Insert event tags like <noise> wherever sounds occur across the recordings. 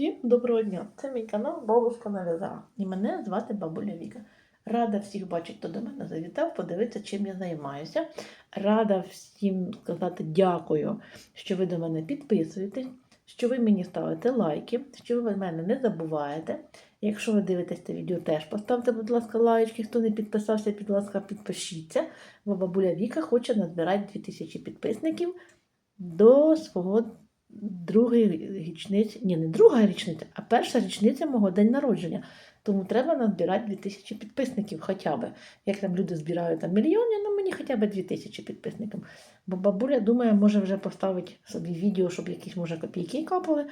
Всім доброго дня! Це мій канал Бабушка нав'язала. І мене звати Бабуля Віка. Рада всіх бачити, хто до мене завітав, подивитися, чим я займаюся. Рада всім сказати дякую, що ви до мене підписуєтесь, що ви мені ставите лайки, що ви мене не забуваєте. Якщо ви дивитесь це відео, теж поставте, будь ласка, лайки. Хто не підписався, будь ласка, підпишіться. Бо бабуля Віка хоче назбирати 2000 підписників до свого другої річниці, ні, не друга річниця, а перша річниця мого день народження. Тому треба назбирати 2000 підписників хоча б. Як там люди збирають там мільйони, ну мені хоча б 2000 підписників. Бо бабуля думає, може вже поставити собі відео, щоб якісь, може, копійки капали.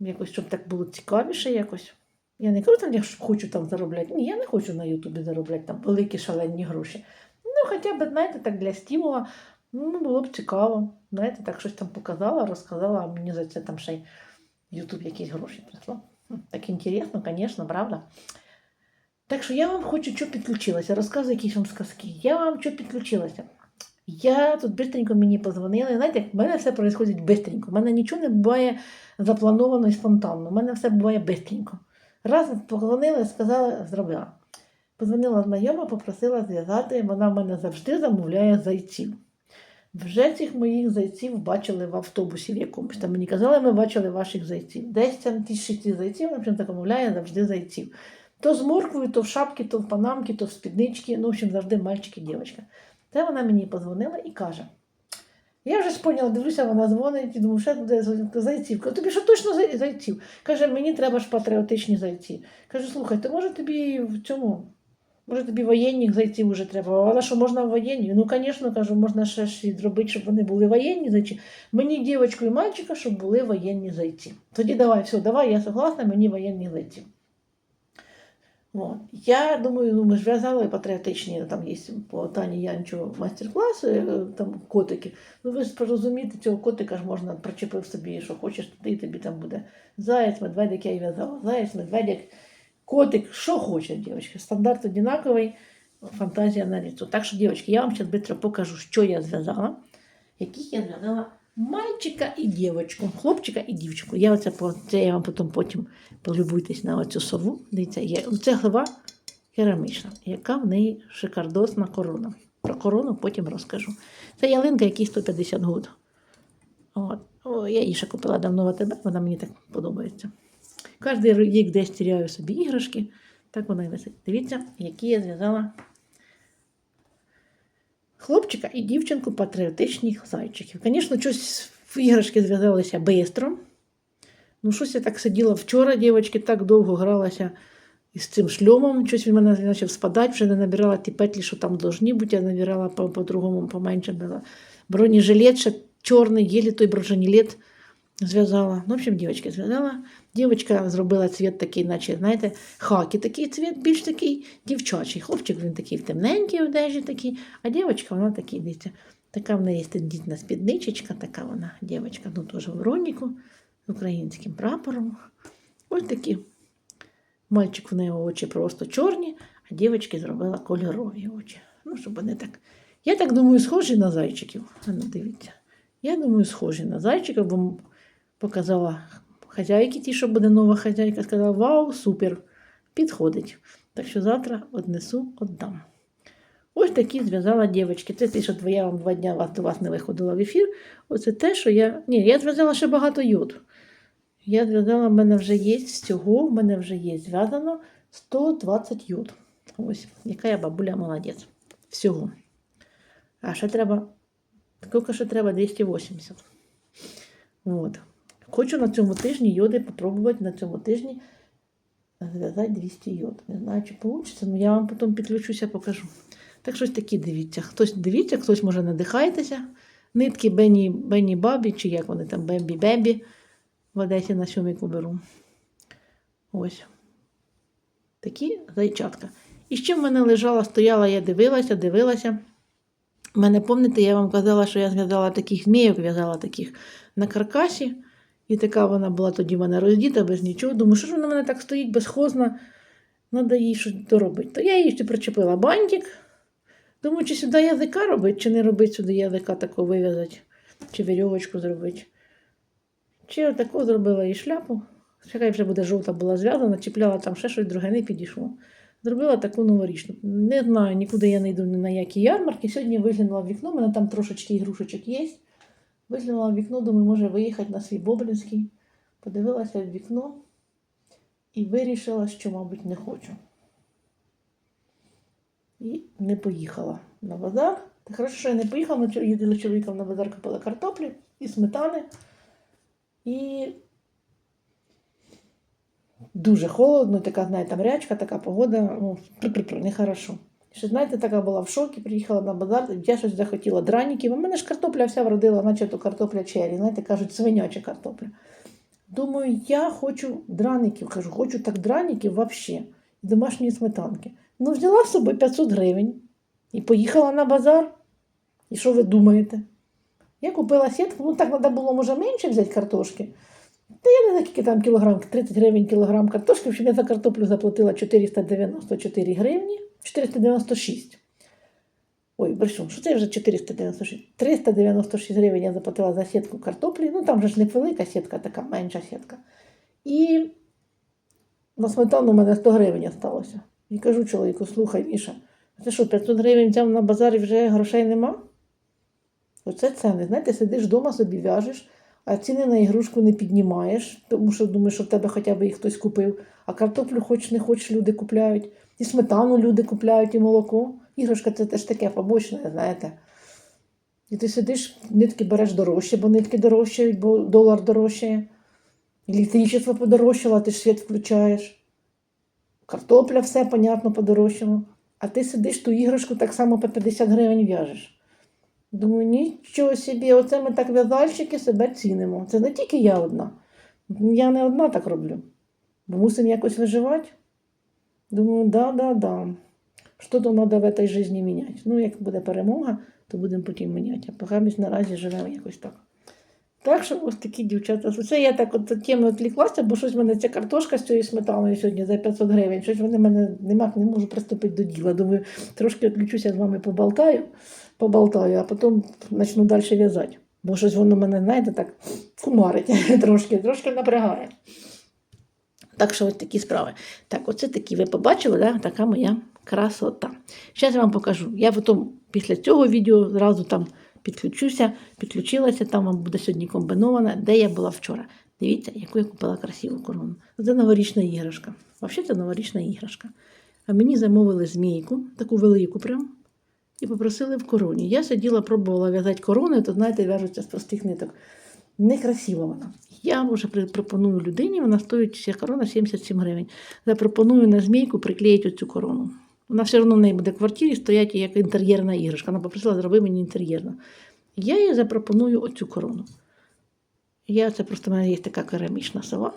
Якось, щоб так було цікавіше якось. Я не кажу, там, я хочу там заробляти. Ні, я не хочу на Ютубі заробляти там великі шалені гроші. Ну, хоча б, знаєте, так для стимула, ну, було б цікаво. Знаєте, так щось там показала, розказала, а мені за це там ще й Ютуб якісь гроші прислав. Так інтересно, звісно, правда? Так що я вам хочу, що підключилася. Розказую якісь вам сказки. Я вам що підключилася. Я тут бистренько мені позвонили. Знаєте, в мене все відбувається бистренько. У мене нічого не буває заплановано і спонтанно. У мене все буває бистренько. Раз позвонили, сказала, зробила. Позвонила знайома, попросила зв'язати, вона в мене завжди замовляє зайців. Вже цих моїх зайців бачили в автобусі в якомусь. Там мені казали, ми бачили ваших зайців. Десь там ті шість зайців, наприклад, замовляє завжди зайців. То з морквою, то в шапки, то в панамки, то в спіднички. Ну, в общем, завжди мальчик і дівчинка. Це вона мені позвонила і каже: я вже ж поняла, дивлюся, вона дзвонить і думаю, що буде зайців. Кажу, тобі що точно зайців? Каже, мені треба ж патріотичні зайці. Кажу, слухай, то може тобі в цьому, може тобі воєнних зайців вже треба. А вона що можна воєнні? Ну, звісно, кажу, можна ще і зробити, щоб вони були воєнні зайці. Мені дівчинку і мальчика, щоб були воєнні зайці. Тоді давай, все, давай, я согласна, мені воєнні зайці. От. Я думаю, ну ми ж в'язали патріотичні, там є по Тані Янчу майстер-класи, е, там котики. Ну ви ж порозумієте, цього котика ж можна причепив собі, що хочеш, туди тобі там буде заяць, медведик я й в'язала. Заяць, медведик, котик, що хоче, дівчатки. Стандарт однаковий, фантазія на ліцо. Так що, дівчатки, я вам зараз швидко покажу, що я зв'язала, яких я зв'язала мальчика і дівчинку, хлопчика і дівчинку. Я оце це я вам потім потім полюбуйтесь на оцю сову. Дивіться, є. Це глава керамічна, яка в неї шикардосна корона. Про корону потім розкажу. Це ялинка, якій 150 років. От. О, я її ще купила давно в АТБ, вона мені так подобається. Кожен рік десь тіряю собі іграшки, так вона і висить. Дивіться, які я зв'язала хлопчика і дівчинку патріотичних зайчиків. Звісно, щось іграшки зв'язалися швидко. Ну, щось я так сиділа вчора, дівчатки, так довго гралася із цим шльомом. Щось він мене почав спадати, вже не набирала ті петлі, що там должні бути, я набирала по- по-другому, поменше. Бронежилет ще чорний, єлі той бронежилет зв'язала. Ну, в общем, дівчатки зв'язала. Дівчинка зробила цвіт такий, наче, знаєте, хакі такий цвіт, більш такий дівчачий. Хлопчик він такий в темненькій одежі такий, а дівчинка вона такий, дивіться, така в неї тендітна спідничечка, така вона, дівчинка, ну теж в роніку, з українським прапором. Ось такі. Мальчик в неї очі просто чорні, а дівчинки зробила кольорові очі. Ну, щоб вони так. Я так думаю, схожі на зайчиків. А ну, дивіться. Я думаю, схожі на зайчиків, бо показала хазяйки, ті, що буде нова хазяйка, сказала: Вау, супер! Підходить. Так що завтра однесу, віддам. Ось такі зв'язала дівчатки. Це те, що я вам два вас, до вас не виходила в ефір. Оце те, що я. Ні, я зв'язала ще багато йод. Я зв'язала, в мене вже є з цього, в мене вже є зв'язано 120 йод. Ось, яка я бабуля молодець. Всього. А ще треба. Скільки ще треба? 280. От. Хочу на цьому тижні йоди попробувати на цьому тижні зв'язати 200 йод. Не знаю, чи вийде, але я вам потім підключуся, покажу. Так щось такі дивіться. Хтось дивіться, хтось може надихаєтеся. Нитки Бенні, Бенні Бабі, чи як вони там Бембі Бембі в Одесі на сьоміку беру. Ось. Такі зайчатка. І ще в мене лежала, стояла, я дивилася, дивилася. У мене, пам'ятаєте, я вам казала, що я зв'язала таких змійок, в'язала таких на каркасі. І така вона була тоді мене роздіта, без нічого. Думаю, що ж вона мене так стоїть безхозна, треба їй щось доробити. То я їй ще причепила бантик. Думаю, чи сюди язика робити, чи не робити сюди язика такого вив'язати, чи вірьовочку зробити. Чи отаку зробила їй шляпу Хай вже буде жовта була зв'язана, чіпляла там ще щось друге, не підійшло. Зробила таку новорічну. Не знаю, нікуди я не йду ні на які ярмарки. Сьогодні виглянула в вікно, у мене там трошечки ігрушечок є. Виглянула вікно, думаю, може виїхати на свій Боблінський. Подивилася в вікно і вирішила, що, мабуть, не хочу. І не поїхала на базар. Та хорошо, що я не поїхала, ми їздили чоловіком на базар, купили картоплі і сметани. І дуже холодно, така, знаєте, мрячка, така погода, ну, при-при-при, нехорошо. Ще, знаєте, така була в шокі, приїхала на базар, я щось захотіла драників. У мене ж картопля вся вродила, наче то картопля чері, знаєте, кажуть, свиняча картопля. Думаю, я хочу драників, кажу, хочу так драників взагалі, і домашньої сметанки. Ну, взяла з собою 500 гривень і поїхала на базар. І що ви думаєте? Я купила сітку, ну так треба було, може, менше взяти картошки. Та я не знаю, скільки там кілограм, 30 гривень кілограм картошки, щоб я за картоплю заплатила 494 гривні, 496. Ой, брешу, що це вже 496? 396 гривень я заплатила за сітку картоплі. Ну там же ж не велика сітка, така менша сітка. І на сметану у мене 100 гривень залишилося. І кажу чоловіку, слухай, Міша, ти що, 500 гривень взяв на базар і вже грошей нема? Оце ціни. Знаєте, сидиш вдома, собі в'яжеш, а ціни на ігрушку не піднімаєш, тому що думаєш, що в тебе хоча б їх хтось купив. А картоплю хоч не хоч люди купляють. І сметану люди купляють, і молоко. Іграшка це теж таке побочне, знаєте. І ти сидиш, нитки береш дорожче, бо нитки дорожчають, бо долар дорожчає. Електричество подорожчало, ти ж світ включаєш. Картопля все, понятно, подорожчало. А ти сидиш ту іграшку так само по 50 гривень в'яжеш. Думаю, нічого собі, оце ми так в'язальщики себе цінимо. Це не тільки я одна. Я не одна так роблю. Бо мусимо якось виживати. Думаю, да, да, да. Що то треба в цій житті міняти. Ну, як буде перемога, то будемо потім міняти. А поки ми наразі живемо якось так. Так що ось такі дівчата. Це я так от теми відвліклася, бо щось в мене ця картошка з цією сметаною сьогодні за 500 гривень. Щось вони мене нема, не можу приступити до діла. Думаю, трошки відключуся з вами поболтаю, поболтаю, а потім почну далі в'язати. Бо щось воно мене, знаєте, так кумарить <laughs> трошки, трошки напрягає. Так що ось такі справи. Так, оце такі ви побачили, да? така моя красота. Зараз я вам покажу. Я потім після цього відео зразу там підключуся, підключилася, там вам буде сьогодні комбінована, де я була вчора. Дивіться, яку я купила красиву корону. Це новорічна іграшка. Взагалі це новорічна іграшка. А мені замовили змійку, таку велику прям, і попросили в короні. Я сиділа, пробувала в'язати корони, то знаєте, в'яжуться з простих ниток. Некрасива вона. Я вже пропоную людині, вона стоїть ця корона 77 гривень. Запропоную на змійку приклеїти оцю корону. Вона все одно в неї буде в квартирі стоять як інтер'єрна іграшка. Вона попросила, зроби мені інтер'єрну. Я їй запропоную оцю корону. Я, це просто в мене є така керамічна сова.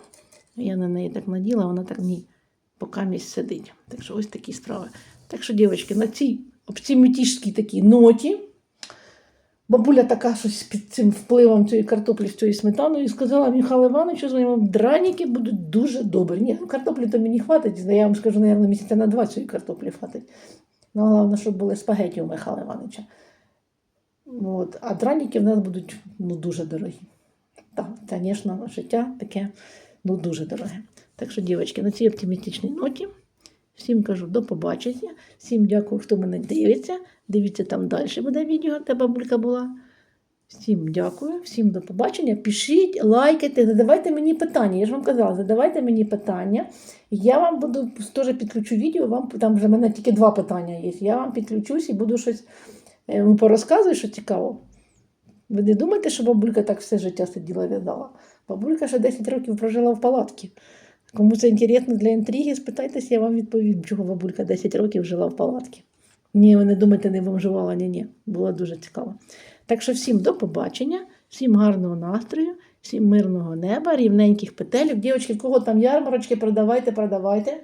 Я на неї так наділа, вона так мені поки місць сидить. Так що ось такі справи. Так що, дівчатки, на цій оптимістичній такій ноті. Бабуля така щось під цим впливом цієї картоплі з цією сметаною і сказала Михайло Івановичу, що драніки будуть дуже добрі. Ні, картоплі то мені хватить, я вам скажу, наверное, місяця на два цієї картоплі хватить. Ну, головне, щоб були спагеті у Михайла Івановича. От. А драніки в нас будуть ну, дуже дорогі. Так, звісно, життя таке ну, дуже дороге. Так що, дівчатки, на цій оптимістичній ноті всім кажу до побачення. Всім дякую, хто мене дивиться. Дивіться там далі буде відео, де бабулька була. Всім дякую, всім до побачення. Пишіть, лайкайте, задавайте мені питання. Я ж вам казала, задавайте мені питання. Я вам буду теж підключу відео. Вам там вже в мене тільки два питання є. Я вам підключусь і буду щось е, порозказую, що цікаво. Ви не думаєте, що бабулька так все життя сиділа в'язала? Бабулька ще 10 років прожила в палатці. Кому це інтересно для інтриги, спитайтеся, я вам відповім, чого бабулька 10 років жила в палатці. Ні, ви не думайте, не бомжувала, ні, ні. Було дуже цікаво. Так що всім до побачення, всім гарного настрою, всім мирного неба, рівненьких петелів. Дівчатки, кого там ярмарочки, продавайте, продавайте.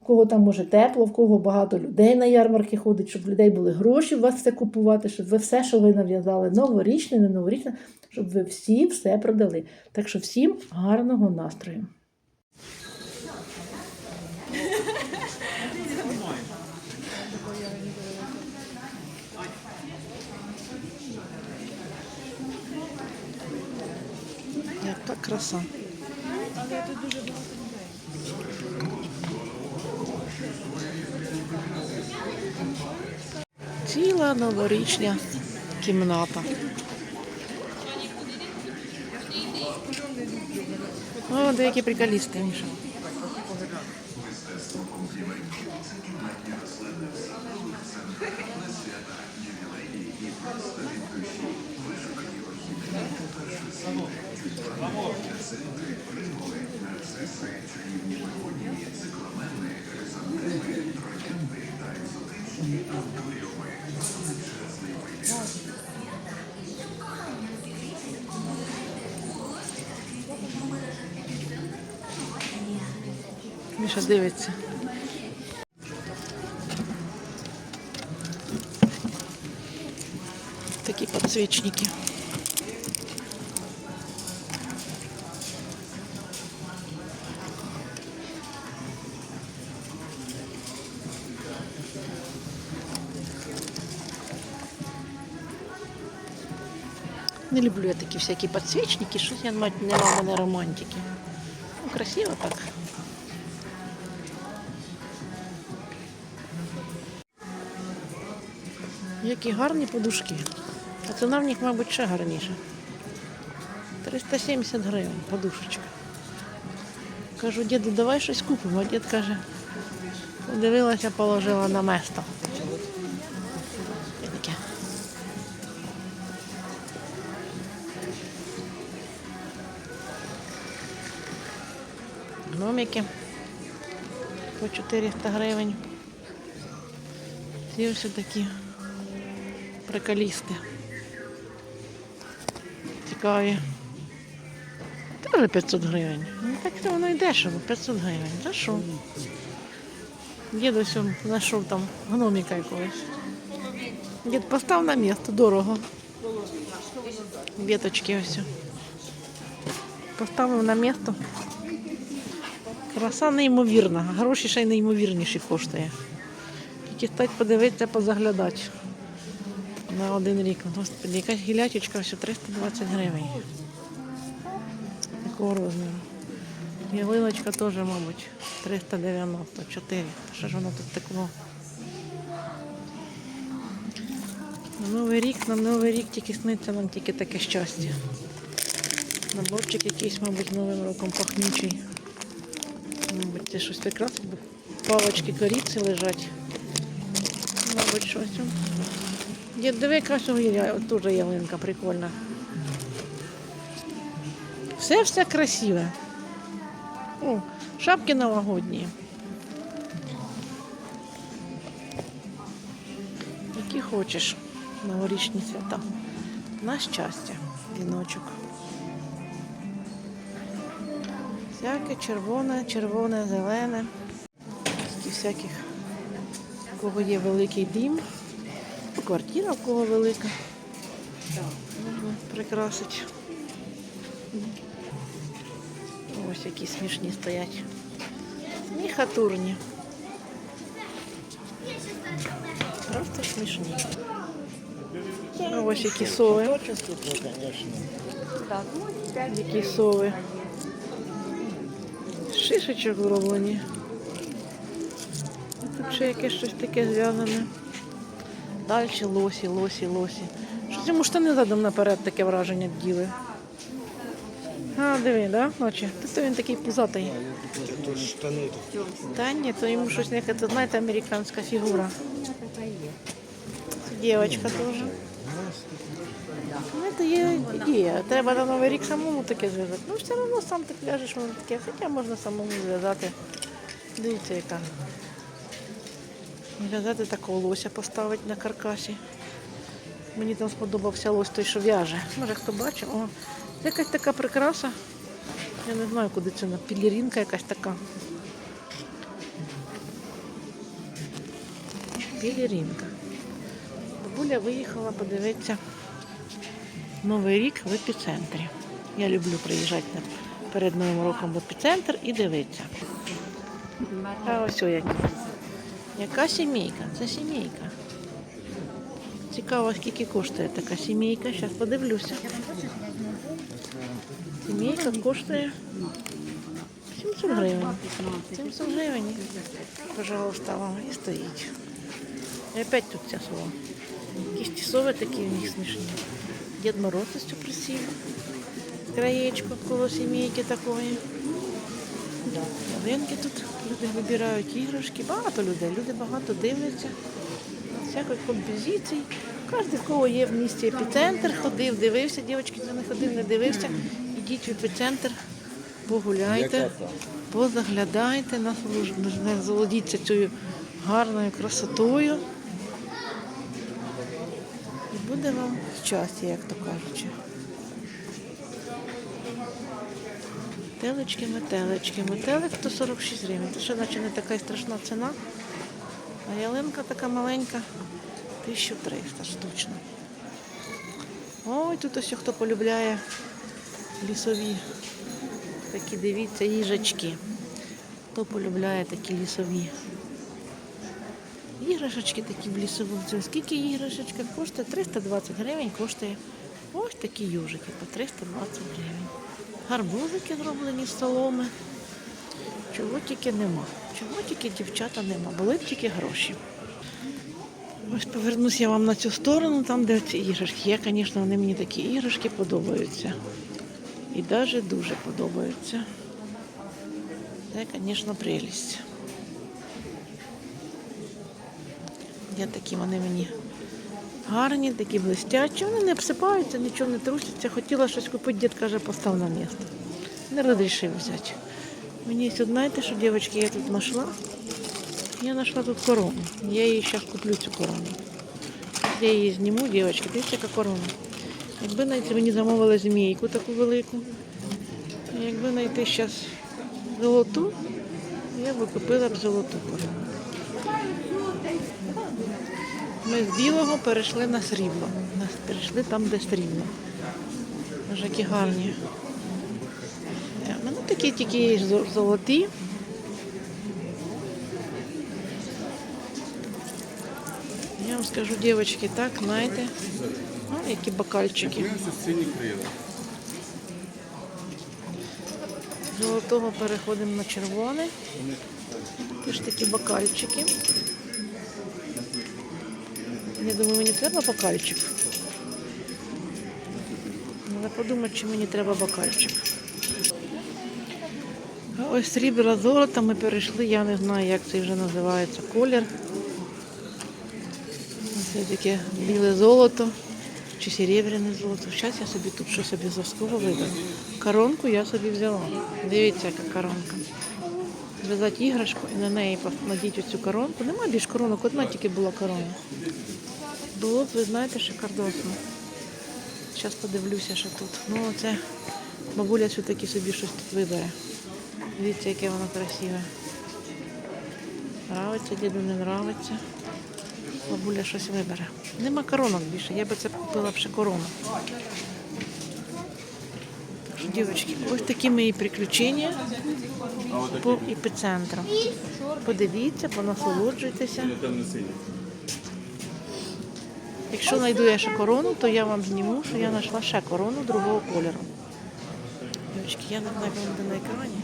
В кого там може тепло, в кого багато людей на ярмарки ходить, щоб людей були гроші у вас все купувати, щоб ви все, що ви нав'язали, новорічне, не новорічне, щоб ви всі все продали. Так що всім гарного настрою. Яка краса. Ціла новорічня кімната. О, деякі приколісти, Міша. Міша дивиться. Такі підсвічники. Не люблю я такі всякі підсвічники, щось я мать нема в мене романтики. Ну, красиво так. Які гарні подушки. А ціна в них, мабуть, ще гарніша. 370 гривень подушечка. Кажу, діду, давай щось купимо. А дід каже, подивилася, положила на место. Гномики по 400 гривень. Ці ось такі приколісти. Цікаві. Теж 500 гривень. Ну так це воно і дешево, 500 гривень. За що? Дід ось он знайшов там гноміка якогось. Дід постав на місто, дорого. Віточки ось. Поставив на місто. Краса неймовірна, гроші ще й неймовірніші коштує. Тільки стать подивитися, позаглядати. На один рік. Господи, якась гілячечка все 320 гривень. Такого розміру. Ялиночка теж, мабуть, 394. Що ж воно тут такого? На Новий рік, на Новий рік тільки сниться нам тільки таке щастя. Наборчик якийсь, мабуть, Новим роком пахнючий. Мабуть, це щось прикрасить, бо палочки коріці лежать. Мабуть, щось. Дід, диви, яка сьогодні я- ялинка прикольна. Все все красиве. О, шапки новогодні. Які хочеш новорічні свята. На щастя, віночок. Всяке червоне, червоне, зелене. Такі всяких, у кого є великий дім, квартира в кого велика. Можна прикрасити. Ось які смішні стоять. Сміхатурні. Просто смішні. Ось які сови. Які сови. Шишечок зроблені. Тут ще якесь щось таке зв'язане. Далі лосі, лосі, лосі. Щось йому штани задом наперед таке враження діли. А, диви, да? Ночі. Та він такий пузатий. Штаны. Та ні, то йому щось яке, то знаєте, американська фігура. Це дівчинка теж. Ну, це є ідея. Треба на Новий рік самому таке зв'язати. Ну, все одно сам ти пляжеш, воно таке, хоча можна самому зв'язати. Дивіться, яка. Зв'язати такого лося поставити на каркасі. Мені там сподобався лось той, що в'яже. Може хто бачив? О, це якась така прикраса. Я не знаю, куди це на пілірінка якась така. Пілірінка. Бабуля виїхала подивитися Новий рік в епіцентрі. Я люблю приїжджати перед Новим роком в епіцентр і дивитися. А ось о які. Яка сімейка? Це сімейка. Цікаво, скільки коштує така сімейка. Зараз подивлюся. Сімейка коштує 700 гривень. 700 гривень. Пожалуйста, вам і стоїть. І опять тут ця сова. Якісь ті сови такі у них смішні. Дід Мороз ось присів. Краєчко коло сімейки такої. Ялинки тут люди вибирають іграшки. Багато людей. Люди багато дивляться. Всяких композицій. Кожен, в кого є в місті епіцентр, ходив, дивився. Дівчатки, хто не ходив, не дивився. Ідіть в епіцентр, погуляйте, позаглядайте, насолодіться цією гарною красотою. І буде вам щастя, як то кажучи. Телечки, метелечки. Метелик 146 гривень. Це ще наче не така страшна ціна. А ялинка така маленька 1300 штучно. Ой, тут ось хто полюбляє лісові. Такі дивіться, їжачки. Хто полюбляє такі лісові. Іграшечки такі в лісовому. Скільки іграшечка коштує? 320 гривень коштує ось такі южики по 320 гривень. Гарбузики зроблені з соломи. Чого тільки нема. Чого тільки дівчата нема. Були б тільки гроші. Ось повернусь я вам на цю сторону, там, де ці іграшки. Я, звісно, вони мені такі іграшки подобаються. І навіть дуже подобаються. Це, звісно, прелість. Я такі вони мені гарні, такі блистячі. Вони не обсипаються, нічого не трусяться. Хотіла щось купити, дід каже, постав на місце. Не розрішив взяти. Мені тут, знаєте, що, дівчатки, я тут знайшла? Я знайшла тут корону. Я її зараз куплю цю корону. Я її зніму, дівчатки, дивіться, яка корона. Якби знайти, мені замовили змійку таку велику. Якби знайти зараз золоту, я б купила б золоту корону. Ми з білого перейшли на срібло. Нас перейшли там, де срібло. Може, які гарні. У мене такі тільки золоті. Я вам скажу, дівчатки, так, знаєте, о, які бокальчики. Золотого переходимо на червоний. Теж такі бокальчики. Я думаю, мені треба бокальчик. Треба подумати, чи мені треба бокальчик. Ось срібла золото ми перейшли, я не знаю, як це вже називається колір. Ось таке біле золото чи серебряне золото. Зараз я собі тут щось обов'язково виберу. Коронку я собі взяла. Дивіться, яка коронка. Зв'язати іграшку і на неї надіть оцю коронку. Нема більш коронок, одна тільки була корона. Було б, ви знаєте, шикардосно. Зараз подивлюся, що тут. Ну, оце бабуля все-таки собі щось тут вибере. Дивіться, яке воно красиве. Нравиться, діду не нравиться. Бабуля щось вибере. Нема коронок більше, я би це купила б ще корону. Так що, дівчатки, ось такі мої приключення по епіцентру. Подивіться, понасолоджуйтеся. Якщо знайду я ще корону, то я вам зніму, що я знайшла ще корону другого кольору. Дівчатки, я не знаю, як буде на екрані.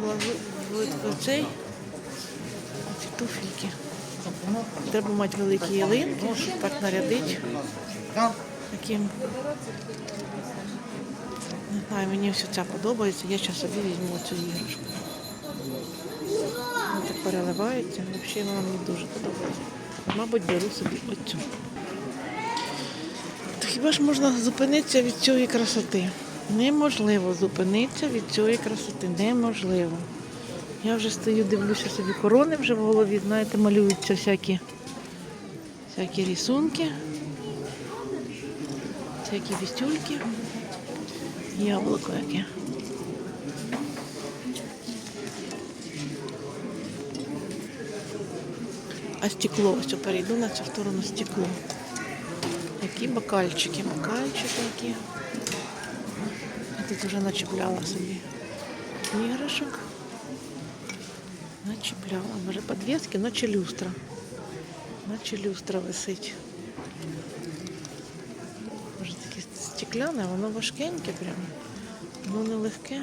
Була цей ці туфельки. Треба мати великі ялинки, щоб так нарядити. Таким. Не знаю, мені все це подобається. Я зараз собі візьму цю іграшку. Вона так переливається. Взагалі вона мені дуже подобається. Мабуть, беру собі оцю. Хіба ж можна зупинитися від цієї красоти? Неможливо зупинитися від цієї красоти. Неможливо. Я вже стою, дивлюся собі корони вже в голові, знаєте, малюються всякі, всякі рисунки, всякі вістюльки. Яблуко яке. А стекло, ось перейду на цю сторону стекло. Які бокальчики, бокальчики які. Я тут вже начепляла собі іграшок. Начепляла. Може подвески, наче люстра. Наче люстра висить. Може таке стекляне, воно важкеньке прямо. Воно не легке.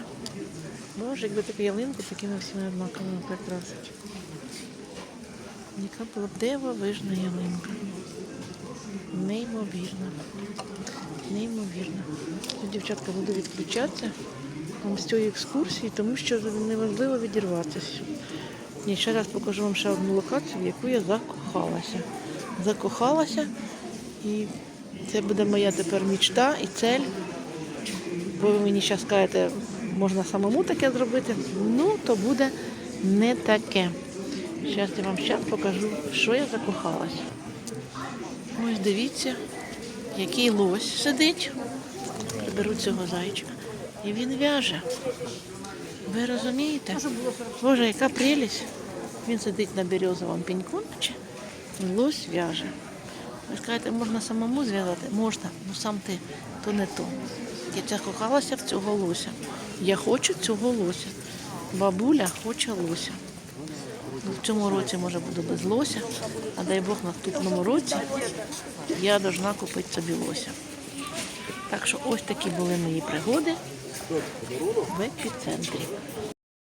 Боже, якби таку ялинку такими всіма однаковими прикрасити. Яка була б дивовижна ялинка. Неймовірно. Неймовірно. Дівчатка, буду відключатися вам з цієї екскурсії, тому що неможливо відірватися. Я ще раз покажу вам ще одну локацію, в яку я закохалася. Закохалася, і це буде моя тепер мічта і цель. Бо ви мені зараз кажете, можна самому таке зробити. Ну, то буде не таке. Зараз я вам зараз покажу, що я закохалася. Ось дивіться, який лось сидить. Приберу цього зайчика. І він в'яже. Ви розумієте? Боже, яка прелість. Він сидить на березовому пеньку, наче, лось в'яже. Ви скажете, можна самому зв'язати? Можна, ну сам ти, то не то. Я закохалася в цього лося. Я хочу цього лося. Бабуля хоче лося. В цьому році, може, буду без лося, а дай Бог наступному році я должна купити собі лося. Так що ось такі були мої пригоди в епіцентрі.